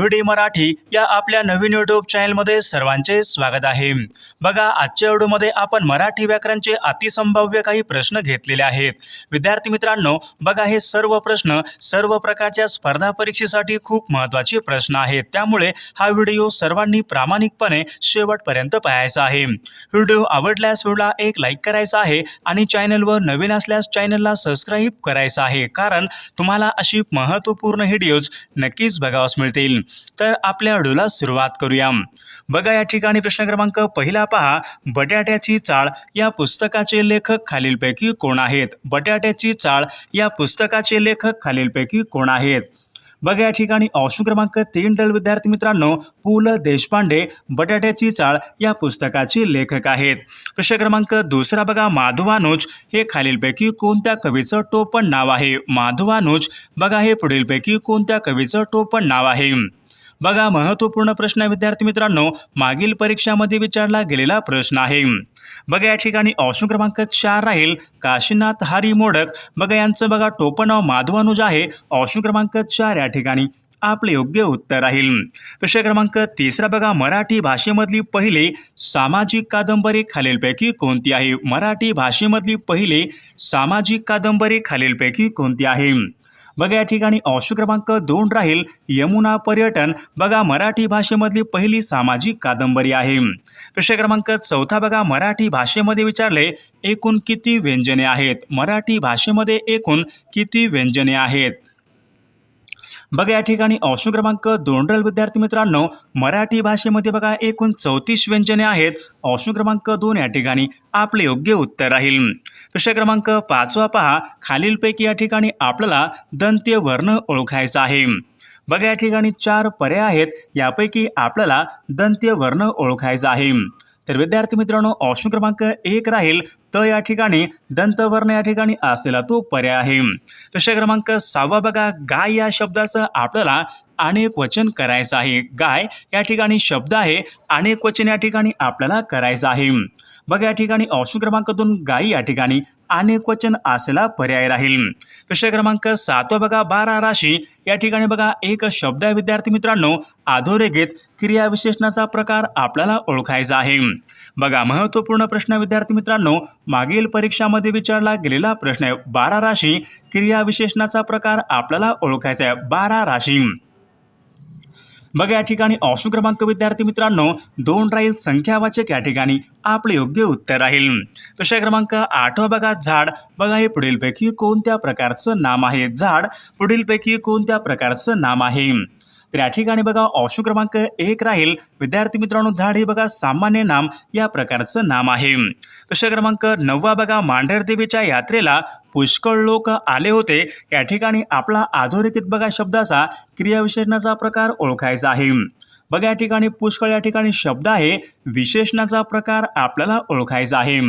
VDi Marathi या आपल्या नवीन YouTube चॅनलमध्ये सर्वांचे स्वागत आहे. बघा आजच्या व्हिडिओमध्ये आपण मराठी व्याकरणचे अतिसंभाव्य काही प्रश्न घेतलेले आहेत. विद्यार्थी मित्रांनो बघा हे सर्व प्रश्न सर्व प्रकारच्या स्पर्धा परीक्षेसाठी खूप महत्त्वाचे प्रश्न आहेत. त्यामुळे हा व्हिडिओ सर्वांनी प्रामाणिकपणे शेवटपर्यंत पाहायचा आहे. व्हिडिओ आवडल्यास व्हिडिओला एक लाईक करायचा आहे आणि चॅनलवर नवीन असल्यास चॅनलला सबस्क्राईब करायचं आहे. कारण तुम्हाला अशी महत्त्वपूर्ण व्हिडिओज नक्कीच बघावास मिळतील. तर आपल्या व्हिडिओला सुरुवात करूया. बघा या ठिकाणी प्रश्न क्रमांक पहिला पहा. बटाट्याची चाळ या पुस्तकाचे लेखक खालीलपैकी कोण आहेत? बटाट्याची चाळ या पुस्तकाचे लेखक खालीलपैकी कोण आहेत? बघा या ठिकाणी ऑप्शन क्रमांक तीन डल विद्यार्थी मित्रांनो पु ल देशपांडे बटाट्याची चाळ या पुस्तकाचे लेखक आहेत. प्रश्न क्रमांक दुसरा बघा माधवानुज हे खालीलपैकी कोणत्या कवीचं टोपण नाव आहे? माधवानुज बघा हे पुढीलपैकी कोणत्या कवीचं टोपण नाव आहे? बघा महत्त्वपूर्ण प्रश्न विद्यार्थी मित्रांनो. मागील परीक्षामध्ये विचारला गेलेला प्रश्न आहे. बघा या ठिकाणी ऑप्शन क्रमांक चार राहील. काशीनाथ हरी मोडक. बघा यांचं बघा टोपनाव माधवानुज आहे. ऑप्शन क्रमांक चार या ठिकाणी आपले योग्य उत्तर राहील. प्रश्न क्रमांक तिसरा बघा मराठी भाषेमधली पहिली सामाजिक कादंबरी खालीलपैकी कोणती आहे? मराठी भाषेमधली पहिली सामाजिक कादंबरी खालीलपैकी कोणती आहे? बघा या ठिकाणी अंश क्रमांक दोन राहील यमुना पर्यटन. बघा मराठी भाषेमधली पहिली सामाजिक कादंबरी आहे. प्रश्न क्रमांक चौथा बघा मराठी भाषेमध्ये विचारले एकूण किती व्यंजने आहेत? मराठी भाषेमध्ये एकूण किती व्यंजने आहेत? बघा या ठिकाणी ऑप्शन क्रमांक दोन रल विद्यार्थी मित्रांनो मराठी भाषेमध्ये बघा एकूण चौतीस व्यंजने आहेत. ऑप्शन क्रमांक दोन या ठिकाणी आपले योग्य उत्तर राहील. प्रश्न क्रमांक पाचवा पहा. खालीलपैकी या ठिकाणी आपल्याला दंत्य वर्ण ओळखायचा आहे. बघा या ठिकाणी चार पर्याय आहेत. यापैकी आपल्याला दंत्य वर्ण ओळखायचा आहे. तर विद्यार्थी मित्रांनो ऑप्शन क्रमांक एक राहील. तर या ठिकाणी दंतवर्ण या ठिकाणी असलेला तो पर्याय आहे. प्रश्न क्रमांक सहावा बघा. गाय या शब्दाचं आपल्याला अनेक वचन करायचं आहे. गाय या ठिकाणी शब्द आहे. अनेक वचन या ठिकाणी आपल्याला करायचं आहे. बघा या ठिकाणी ऑप्शन क्रमांक दोन गाई या ठिकाणी अनेक वचन असेला पर्याय राहील. प्रश्न क्रमांक सातवा बघा बारा राशी. या ठिकाणी बघा एक शब्द आहे विद्यार्थी मित्रांनो अधोरेखित क्रियाविशेषणाचा प्रकार आपल्याला ओळखायचा आहे. बघा महत्त्वपूर्ण प्रश्न विद्यार्थी मित्रांनो मागील परीक्षामध्ये विचारला गेलेला प्रश्न आहे. बारा राशी क्रियाविशेषणाचा प्रकार आपल्याला ओळखायचा आहे. बारा राशी. बघा या ठिकाणी ऑप्शन क्रमांक विद्यार्थी मित्रांनो दोन राहील संख्यावाचक या ठिकाणी आपले योग्य उत्तर राहील. प्रश्न क्रमांक आठवा बघा झाड. बघा हे पुढीलपैकी कोणत्या प्रकारचं नाम आहे? झाड. पुढीलपैकी कोणत्या प्रकारचं नाम आहे? तर या ठिकाणी बघा ऑप्शन क्रमांक एक राहील. विद्यार्थी मित्रांनो झाड हे बघा सामान्य नाम या प्रकारचं नाम आहे. प्रश्न क्रमांक नववा बघा मांढर देवीच्या यात्रेला पुष्कळ लोक आले होते. या ठिकाणी आपला अधोरेखित बघा शब्दाचा क्रियाविशेषणाचा प्रकार ओळखायचा आहे. बघा या ठिकाणी पुष्कळ या ठिकाणी शब्द आहे. विशेषणाचा प्रकार आपल्याला ओळखायचा आहे.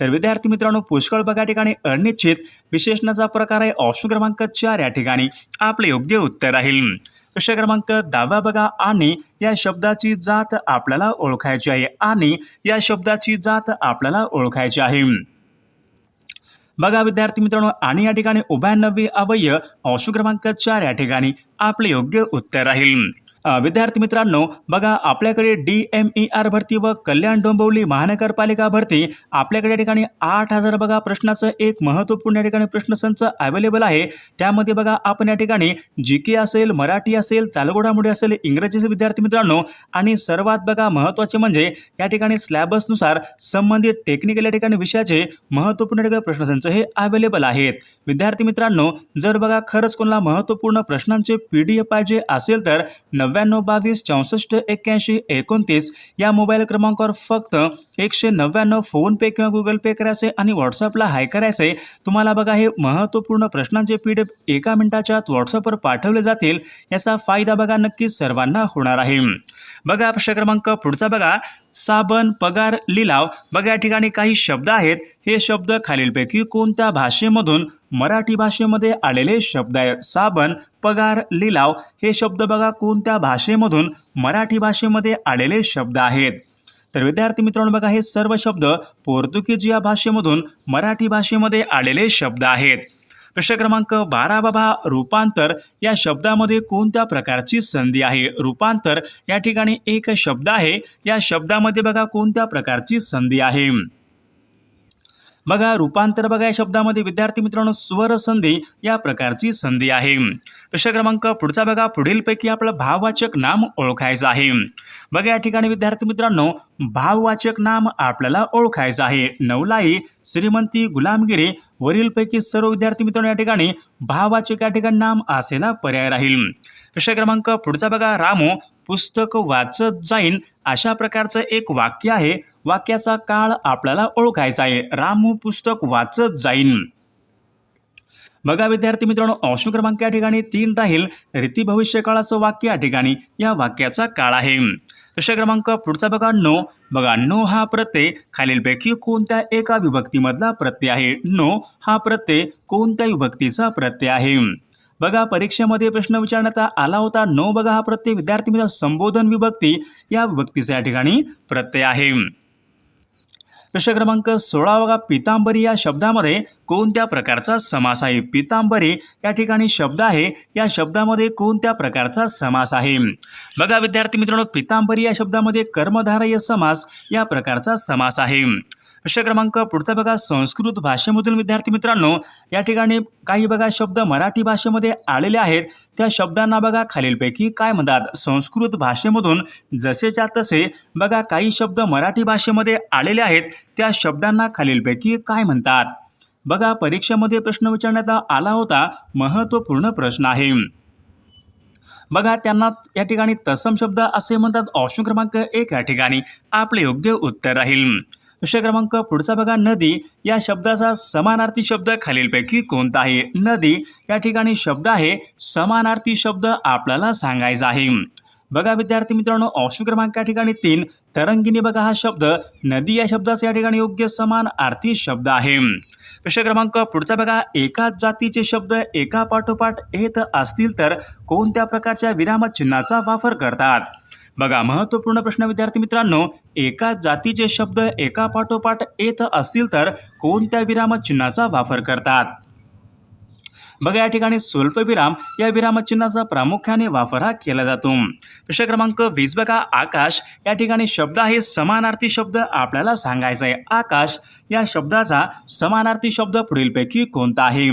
तर विद्यार्थी मित्रांनो पुष्कळ बघा ठिकाणी अनिश्चित विशेषणाचा प्रकार आहे. ऑप्शन क्रमांक चार या ठिकाणी आपले योग्य उत्तर राहील प्रश्न क्रमांक दहावा बघा. आणि या शब्दाची जात आपल्याला ओळखायची आहे. आणि या शब्दाची जात आपल्याला ओळखायची आहे. बघा विद्यार्थी मित्रांनो आणि या ठिकाणी उभयान्नवी अवयव ऑप्शन क्रमांक चार या ठिकाणी आपले योग्य उत्तर राहील विद्यार्थी मित्रांनो बघा आपल्याकडे डी एम ई आर भरती व कल्याण डोंबिवली महानगरपालिका भरती आपल्याकडे या ठिकाणी आठ हजार बघा प्रश्नाचं एक महत्त्वपूर्ण या ठिकाणी प्रश्नसंच अवेलेबल आहे. त्यामध्ये बघा आपण या ठिकाणी जी के असेल मराठी असेल चालगोडामोडी असेल इंग्रजीचे विद्यार्थी मित्रांनो आणि सर्वात बघा महत्त्वाचे म्हणजे या ठिकाणी स्लॅबसनुसार संबंधित टेक्निकल या ठिकाणी विषयाचे महत्त्वपूर्ण ठिकाणी प्रश्नसंच हे अवेलेबल आहेत. विद्यार्थी मित्रांनो जर बघा खरंच कोणाला महत्त्वपूर्ण प्रश्नांचे पी डी एफ पाहिजे असेल तर नव्याण्णव बावीस चौसष्ट एक्क्याऐंशी एकोणतीस या मोबाईल क्रमांकावर फक्त एकशे नव्याण्णव फोनपे किंवा गुगल पे करायचे आणि व्हॉट्सअपला हाय करायचे. तुम्हाला बघा हे महत्त्वपूर्ण प्रश्नांचे पी डी एफ एका मिनिटाच्या आत व्हॉट्सअपवर पाठवले जातील याचा फायदा बघा नक्कीच सर्वांना होणार आहे. बघा प्रश्न क्रमांक पुढचा बघा. साबण पगार लिलाव बघा या ठिकाणी काही शब्द आहेत. हे शब्द खालीलपैकी कोणत्या भाषेमधून मराठी भाषेमध्ये आलेले शब्द आहेत? साबण पगार लिलाव हे शब्द बघा कोणत्या भाषेमधून मराठी भाषेमध्ये आलेले शब्द आहेत. तर विद्यार्थी मित्रांनो बघा हे सर्व शब्द पोर्तुगीज या भाषेमधून मराठी भाषेमध्ये आलेले शब्द आहेत. प्रश्न क्रमांक बारा बाबा रूपांतर या शब्दामध्ये कोणत्या प्रकारची संधी आहे? रूपांतर या ठिकाणी एक शब्द आहे. या शब्दामध्ये बघा कोणत्या प्रकारची संधी आहे? बघा रूपांतर बघा या शब्दामध्ये. विद्यार्थी मित्रांनो स्वर संधी या प्रकारची संधी आहे. प्रश्न क्रमांक पुढचा बघा. पुढीलपैकी आपलं भाववाचक नाम ओळखायचं आहे. बघा या ठिकाणी विद्यार्थी मित्रांनो भाववाचक नाम आपल्याला ओळखायचं आहे. नवलाई श्रीमंती गुलामगिरी वरीलपैकी सर्व विद्यार्थी मित्रांनो या ठिकाणी भाववाचक या ठिकाणी नाम असेला पर्याय राहील. प्रश्न क्रमांक पुढचा बघा. रामू पुस्तक वाचत जाईन अशा प्रकारचं एक वाक्य आहे. वाक्याचा काळ आपल्याला ओळखायचा आहे. रामू पुस्तक वाचत जाईन. बघा विद्यार्थी मित्रांनो ऑप्शन क्रमांक या ठिकाणी तीन राहील. रीती भविष्य काळाचं वाक्य या ठिकाणी या वाक्याचा काळ आहे. प्रश्न क्रमांक पुढचा बघा नो. बघा नो हा प्रत्यय. खालीलपैकी कोणत्या एका विभक्तीमधला प्रत्यय आहे? नो हा प्रत्यय कोणत्या विभक्तीचा प्रत्यय आहे? बघा परीक्षेमध्ये प्रश्न विचारण्यात आला होता. नो बघा हा प्रत्यय विद्यार्थी मित्र संबोधन विभक्ती या विभक्तीचा या ठिकाणी प्रत्यय आहे. प्रश्न क्रमांक सोळा बघा. पितांबरी या शब्दामध्ये कोणत्या प्रकारचा समास आहे? पितांबरी या ठिकाणी शब्द आहे. या शब्दामध्ये कोणत्या प्रकारचा समास आहे? बघा विद्यार्थी मित्रांनो पितांबरी या शब्दामध्ये कर्मधारय समास या प्रकारचा समास आहे. प्रश्न क्रमांक पुढचा बघा. संस्कृत भाषेमधून विद्यार्थी मित्रांनो या ठिकाणी काही बघा शब्द मराठी भाषेमध्ये आलेले आहेत. त्या शब्दांना बघा खालीलपैकी काय म्हणतात? संस्कृत भाषेमधून जसेच्या तसे बघा काही शब्द मराठी भाषेमध्ये आलेले आहेत. त्या शब्दांना खालीलपैकी काय म्हणतात? बघा परीक्षेमध्ये प्रश्न विचारण्यात आला होता. महत्त्वपूर्ण प्रश्न आहे. बघा त्यांना या ठिकाणी तत्सम शब्द असे म्हणतात. ऑप्शन क्रमांक एक या ठिकाणी. आपले योग्य उत्तर राहील. प्रश्न क्रमांक पुढचा बघा. नदी या शब्दाचा समानार्थी शब्द खालीलपैकी कोणता आहे नदी या ठिकाणी शब्द आहे. समानार्थी शब्द आपल्याला सांगायचा आहे. बघा विद्यार्थी मित्रांनो ऑप्शन क्रमांक या ठिकाणी तीन. तरंगिणी बघा हा शब्द. नदी या शब्दाचा या ठिकाणी योग्य समान आर्थी शब्द आहे. प्रश्न क्रमांक पुढचा बघा. एकाच जातीचे शब्द एका पाठोपाठ येत असतील तर कोणत्या प्रकारच्या विरामचिन्हाचा वापर करतात? बघा महत्त्वपूर्ण प्रश्न विद्यार्थी मित्रांनो एका जातीचे शब्द एका पाठोपाठ येत असतील तर कोणत्या विरामचिन्हाचा वापर करतात? बघा या ठिकाणी स्वल्पविराम या विरामचिन्हाचा प्रामुख्याने वापर हा केला जातो. प्रश्न क्रमांक वीस बघा आकाश या ठिकाणी शब्द आहे समानार्थी शब्द आपल्याला सांगायचा आहे. आकाश या शब्दाचा समानार्थी शब्द पुढीलपैकी कोणता आहे?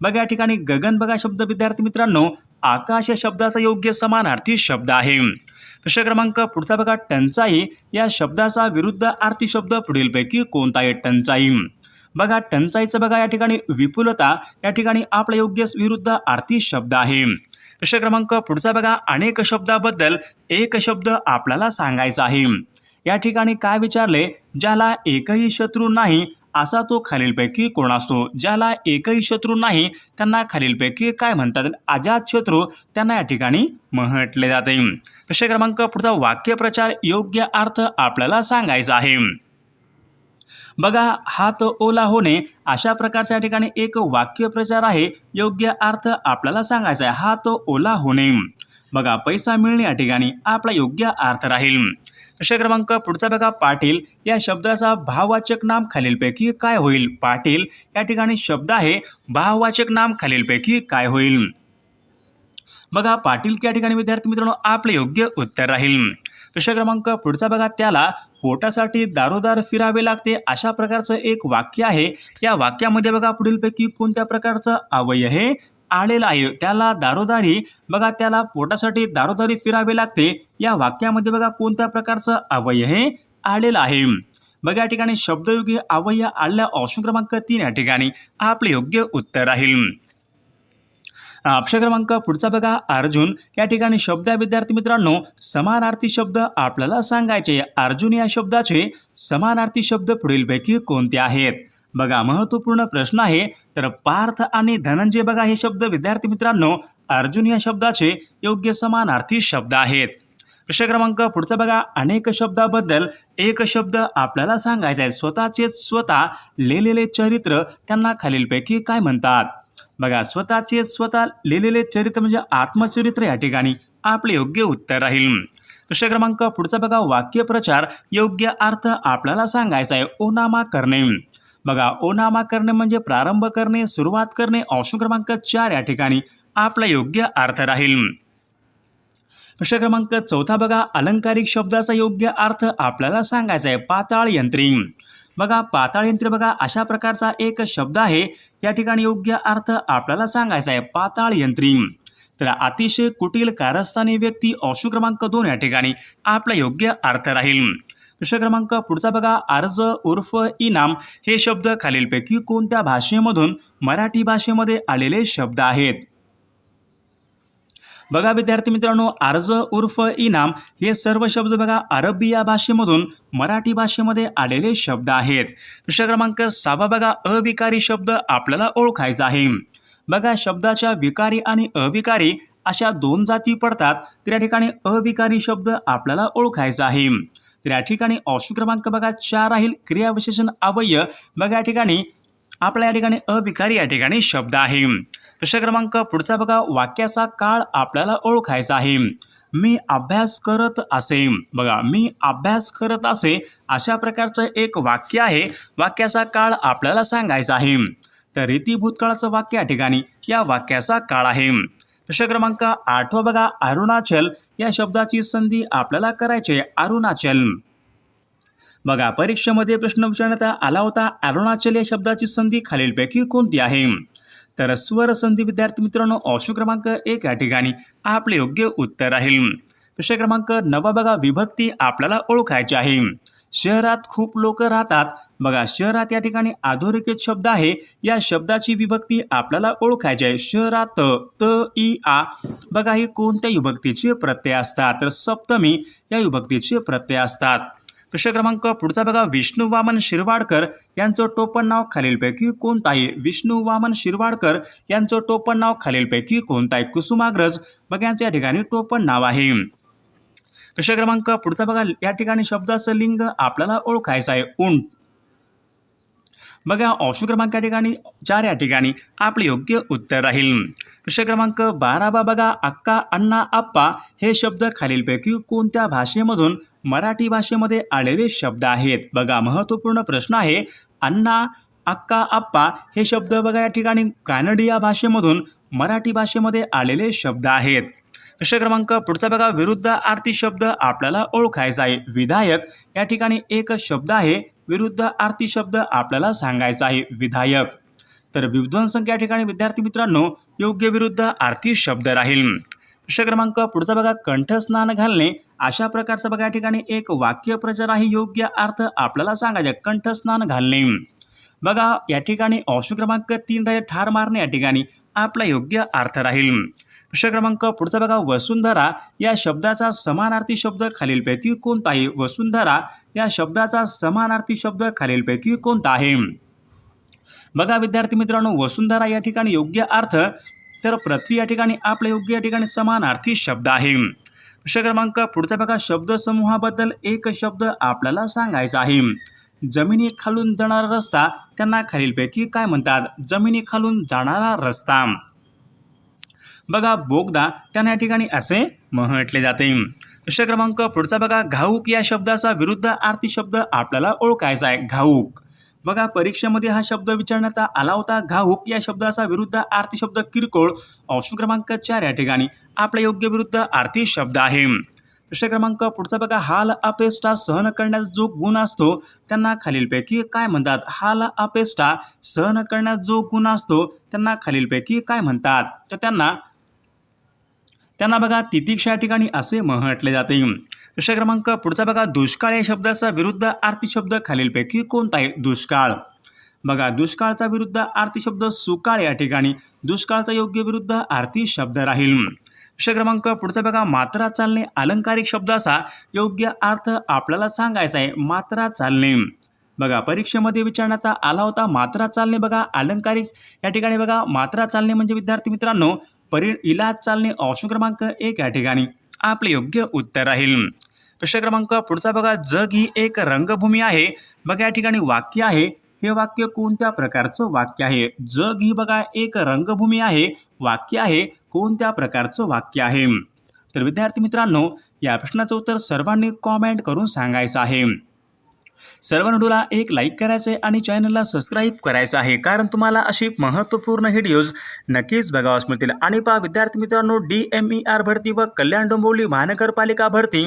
बघा या ठिकाणी गगन बघा शब्द विद्यार्थी मित्रांनो आकाश या शब्दाचा योग्य समानार्थी शब्द आहे. प्रश्न क्रमांक पुढचा बघा. टंचाई या शब्दाचा विरुद्ध आरती शब्द पुढीलपैकी कोणता आहे टंचाई? बघा टंचाईचं बघा या ठिकाणी विपुलता या ठिकाणी आपला योग्य विरुद्ध आरती शब्द आहे. प्रश्न क्रमांक पुढचा बघा. अनेक शब्दाबद्दल एक शब्द आपल्याला सांगायचा आहे. या ठिकाणी काय विचारले? ज्याला एकही शत्रू नाही असा तो खालीलपैकी कोण असतो? ज्याला एकही शत्रू नाही त्यांना खालीलपैकी काय म्हणतात? अजात शत्रू त्यांना या ठिकाणी म्हटले जाते. प्रश्न क्रमांक पुढचा वाक्यप्रचार योग्य अर्थ आपल्याला सांगायचा आहे. बघा हात ओला होणे अशा प्रकारच्या या ठिकाणी एक वाक्यप्रचार आहे. योग्य अर्थ आपल्याला सांगायचा आहे. हात ओला होणे. बघा पैसा मिळणे या ठिकाणी आपला योग्य अर्थ राहील. प्रश्न क्रमांक पुढचा बघा पाटील. या शब्दाचा भाववाचक नाम खालीलपैकी काय होईल? पाटील या ठिकाणी शब्द आहे भाववाचक नाम खालीलपैकी काय होईल? बघा पाटील या ठिकाणी विद्यार्थी मित्रांनो आपले योग्य उत्तर राहील. प्रश्न क्रमांक पुढचा बघा त्याला पोटासाठी दारोदार फिरावे लागते अशा प्रकारचं एक वाक्य आहे. या वाक्यामध्ये बघा पुढीलपैकी कोणत्या प्रकारचं अवयव हे आलेलं आहे. त्याला दारोदारी बघा त्याला पोटासाठी दारोदारी फिरावे लागते. या वाक्यामध्ये बघा कोणत्या प्रकारचं अवयव हे आलेलं आहे? बघा या ठिकाणी शब्दयोगी अवयव आणल्या ऑप्शन क्रमांक तीन या ठिकाणी. आपले योग्य उत्तर राहील ऑप्शन क्रमांक पुढचा बघा अर्जुन. या ठिकाणी शब्द विद्यार्थी मित्रांनो समानार्थी शब्द आपल्याला सांगायचे अर्जुन या शब्दाचे समानार्थी शब्द पुढीलपैकी कोणते आहेत? बघा महत्त्वपूर्ण प्रश्न आहे. तर पार्थ आणि धनंजय बघा हे शब्द. विद्यार्थी मित्रांनो अर्जुन या शब्दाचे योग्य समानार्थी शब्द आहेत. प्रश्न क्रमांक पुढचा बघा. अनेक शब्दाबद्दल एक शब्द आपल्याला सांगायचा आहे. स्वतःचे स्वतः लिहिलेले चरित्र त्यांना खालीलपैकी काय म्हणतात? बघा स्वतःचे स्वतः लिहिलेले चरित्र म्हणजे आत्मचरित्र या ठिकाणी आपले योग्य उत्तर राहील. प्रश्न क्रमांक पुढचा बघा. वाक्यप्रचार योग्य अर्थ आपल्याला सांगायचा आहे. ओनामा करणे. बघा ओनामा करणे म्हणजे प्रारंभ करणे सुरुवात करणे ऑप्शन क्रमांक चार या ठिकाणी आपला योग्य अर्थ राहील. प्रश्न क्रमांक चौथा बघा अलंकारिक शब्दाचा योग्य अर्थ आपल्याला सांगायचा आहे पाताळ यंत्री. बघा पाताळ यंत्री बघा अशा प्रकारचा एक शब्द आहे या ठिकाणी योग्य अर्थ आपल्याला सांगायचा आहे पाताळ यंत्री. तर अतिशय कुटील कारस्थानी व्यक्ती ऑप्शन क्रमांक दोन या ठिकाणी आपला योग्य अर्थ राहील. प्रश्न क्रमांक पुढचा बघा. अर्ज उर्फ इनाम हे शब्द खालीलपैकी कोणत्या भाषेमधून मराठी भाषेमध्ये आलेले शब्द आहेत? बघा विद्यार्थी मित्रांनो अर्ज उर्फ इनाम हे सर्व शब्द बघा अरबी या भाषेमधून मराठी भाषेमध्ये आलेले शब्द आहेत. प्रश्न क्रमांक सहावा बघा. अविकारी शब्द आपल्याला ओळखायचा आहे. बघा शब्दाच्या विकारी आणि अविकारी अशा दोन जाती पडतात. तर या ठिकाणी अविकारी शब्द आपल्याला ओळखायचा आहे. तर या ठिकाणी ऑप्शन क्रमांक बघा चार राहील क्रियाविशेषण अवय बघा या ठिकाणी आपल्या या ठिकाणी अविकारी या ठिकाणी शब्द आहे. प्रश्न क्रमांक पुढचा बघा वाक्याचा काळ आपल्याला ओळखायचा आहे. मी अभ्यास करत असे. बघा मी अभ्यास करत असे अशा प्रकारचं एक वाक्य आहे. वाक्याचा काळ आपल्याला सांगायचा आहे. तर रीती भूतकाळाचं वाक्य या ठिकाणी या वाक्याचा काळ आहे. प्रश्न क्रमांक आठवा बघा अरुणाचल या शब्दाची संधी आपल्याला करायची आहे. अरुणाचल. बघा परीक्षेमध्ये प्रश्न विचारण्यात आला होता अरुणाचल या शब्दाची संधी खालीलपैकी कोणती आहे? तर स्वर संधी विद्यार्थी मित्रांनो ऑप्शन क्रमांक एक या ठिकाणी आपले योग्य उत्तर राहील. प्रश्न क्रमांक नवा बघा विभक्ती आपल्याला ओळखायची आहे. शहरात खूप लोक राहतात. बघा शहरात या ठिकाणी अधोरेखित शब्द आहे. या शब्दाची विभक्ती आपल्याला ओळखायची आहे. शहरात त इ आ. बघा ही कोणत्या विभक्तीचे प्रत्यय असतात? तर सप्तमी या विभक्तीचे प्रत्यय असतात. प्रश्न क्रमांक पुढचा बघा विष्णू वामन शिरवाडकर यांचं टोपण नाव खालीलपैकी कोणतं आहे? विष्णू वामन शिरवाडकर यांचं टोपण नाव खालीलपैकी कोणतं आहे? कुसुमाग्रज. बघा यांचं या ठिकाणी टोपण नाव आहे. प्रश्न क्रमांक? पुढचा बघा या ठिकाणी शब्दाचं लिंग आपल्याला ओळखायचं आहे. उंट बघा ऑप्शन क्रमांक या ठिकाणी चार या ठिकाणी. आपले योग्य उत्तर राहील. प्रश्न क्रमांक? बारावा बघा अक्का अण्णा आप्पा हे शब्द खालीलपैकी कोणत्या भाषेमधून मराठी भाषेमध्ये आलेले शब्द आहेत? बघा महत्त्वपूर्ण प्रश्न आहे. अण्णा अक्का आप्पा हे शब्द बघा या ठिकाणी कानडी या भाषेमधून मराठी भाषेमध्ये आलेले शब्द आहेत. प्रश्न क्रमांक पुढचा बघा. विरुद्ध आरती शब्द आपल्याला ओळखायचा आहे विधायक या ठिकाणी एक शब्द आहे. विरुद्ध आरती शब्द आपल्याला सांगायचा आहे विधायक. तर विध्वंसक या ठिकाणी विद्यार्थी मित्रांनो योग्य विरुद्ध आरती शब्द राहील. प्रश्न क्रमांक पुढचा बघा. कंठस्नान घालणे. अशा प्रकारचं बघा या ठिकाणी एक वाक्य प्रचार आहे. योग्य अर्थ आपल्याला सांगायचे कंठस्नान घालणे. बघा या ठिकाणी ऑप्शन क्रमांक तीन राहील. ठार मारणे या ठिकाणी. आपला योग्य अर्थ राहील. प्रश्न क्रमांक पुढचा बघा वसुंधरा या शब्दाचा समानार्थी शब्द खालीलपैकी कोणता आहे? वसुंधरा या शब्दाचा समानार्थी शब्द खालीलपैकी कोणता आहे? बघा विद्यार्थी मित्रांनो वसुंधरा या ठिकाणी योग्य अर्थ तर पृथ्वी या ठिकाणी आपला योग्य या ठिकाणी समानार्थी शब्द आहे. प्रश्न क्रमांक पुढचा बघा शब्दसमूहाबद्दल एक शब्द आपल्याला सांगायचा आहे. जमिनी खालून जाणारा रस्ता त्यांना खालीलपैकी काय म्हणतात? जमिनी खालून जाणारा रस्ता. बघा बोगदा त्यांना या ठिकाणी असे म्हटले जाते. प्रश्न क्रमांक पुढचा बघा घाऊक या शब्दाचा विरुद्ध आरती शब्द आपल्याला ओळखायचा आहे घाऊक. बघा परीक्षेमध्ये हा शब्द विचारण्यात आला होता घाऊक या शब्दाचा विरुद्ध आरती शब्द किरकोळ. ऑप्शन क्रमांक चार या ठिकाणी आपला योग्य विरुद्ध आरती शब्द आहे. प्रश्न क्रमांक पुढचा बघा. हाल अपेष्टा सहन करण्यास जो गुण असतो त्यांना खालीलपैकी काय म्हणतात? हाल अपेष्टा सहन करण्यास जो गुण असतो त्यांना खालीलपैकी काय म्हणतात? तर त्यांना त्यांना बघा तितिक्षा या ठिकाणी असे म्हटले जाते. प्रश्न क्रमांक पुढचा बघा. दुष्काळ या शब्दाचा विरुद्ध आरती शब्द खालीलपैकी कोणता आहे? दुष्काळ. बघा दुष्काळचा विरुद्ध आरती शब्द सुकाळ या ठिकाणी. दुष्काळचा योग्य विरुद्ध आरती शब्द राहील. प्रश्न क्रमांक पुढचा बघा मात्रा चालणे अलंकारिक शब्दाचा योग्य अर्थ आपल्याला सांगायचा आहे मात्रा चालणे. बघा परीक्षेमध्ये विचारण्यात आला होता मात्रा चालणे बघा अलंकारिक. या ठिकाणी बघा मात्रा चालणे म्हणजे विद्यार्थी मित्रांनो परि इलाज चालणे ऑप्शन क्रमांक एक या ठिकाणी. आपले योग्य उत्तर राहील. प्रश्न क्रमांक पुढचा बघा जग ही एक रंगभूमी आहे. बघा या ठिकाणी वाक्य आहे हे वाक्य कोणत्या प्रकारचं वाक्य आहे? जग ही बघा एक रंगभूमी आहे. वाक्य आहे कोणत्या प्रकारचं वाक्य आहे? तर विद्यार्थी मित्रांनो या प्रश्नाचं उत्तर सर्वांनी कॉमेंट करून सांगायचं आहे. सर्व व्हिडिओला एक लाईक करायचं आहे आणि चॅनलला सबस्क्राईब करायचं आहे. कारण तुम्हाला अशी महत्त्वपूर्ण व्हिडिओज नक्कीच बघावास मिळतील. आणि पहा विद्यार्थी मित्रांनो डी एम ई आर भरती व कल्याण डोंबिवली महानगरपालिका भरती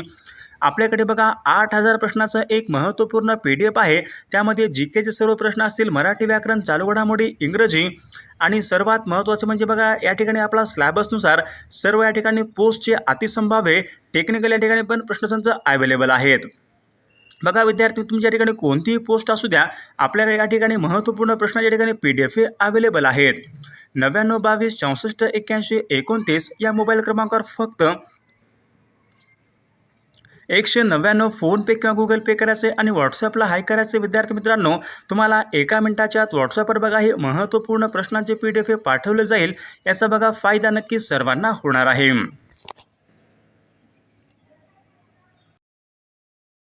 आपल्याकडे बघा आठ हजार प्रश्नाचं एक महत्त्वपूर्ण पी डी एफ आहे. त्यामध्ये जी केचे सर्व प्रश्न असतील मराठी व्याकरण चालू घडामोडी इंग्रजी. आणि सर्वात महत्त्वाचं म्हणजे बघा या ठिकाणी आपला स्लॅबसनुसार सर्व या ठिकाणी पोस्टचे अतिसंभाव्य टेक्निकल या ठिकाणी पण प्रश्नसंच अवेलेबल आहेत. बघा विद्यार्थी तुमच्या ठिकाणी कोणतीही पोस्ट असू द्या आपल्याकडे या ठिकाणी महत्त्वपूर्ण प्रश्न या ठिकाणी पी डी एफ हे अवेलेबल आहेत. नव्याण्णव बावीस चौसष्ट एक्क्याऐंशी एकोणतीस या मोबाईल क्रमांकावर फक्त एकशे नव्याण्णव फोनपे किंवा गुगल पे करायचे आणि व्हॉट्सअपला हाय करायचे. विद्यार्थी मित्रांनो तुम्हाला एका मिनिटाच्या आत व्हॉट्सअपवर बघा हे महत्त्वपूर्ण प्रश्नांचे पी डी एफ पाठवले जाईल. याचा बघा फायदा नक्की सर्वांना होणार आहे.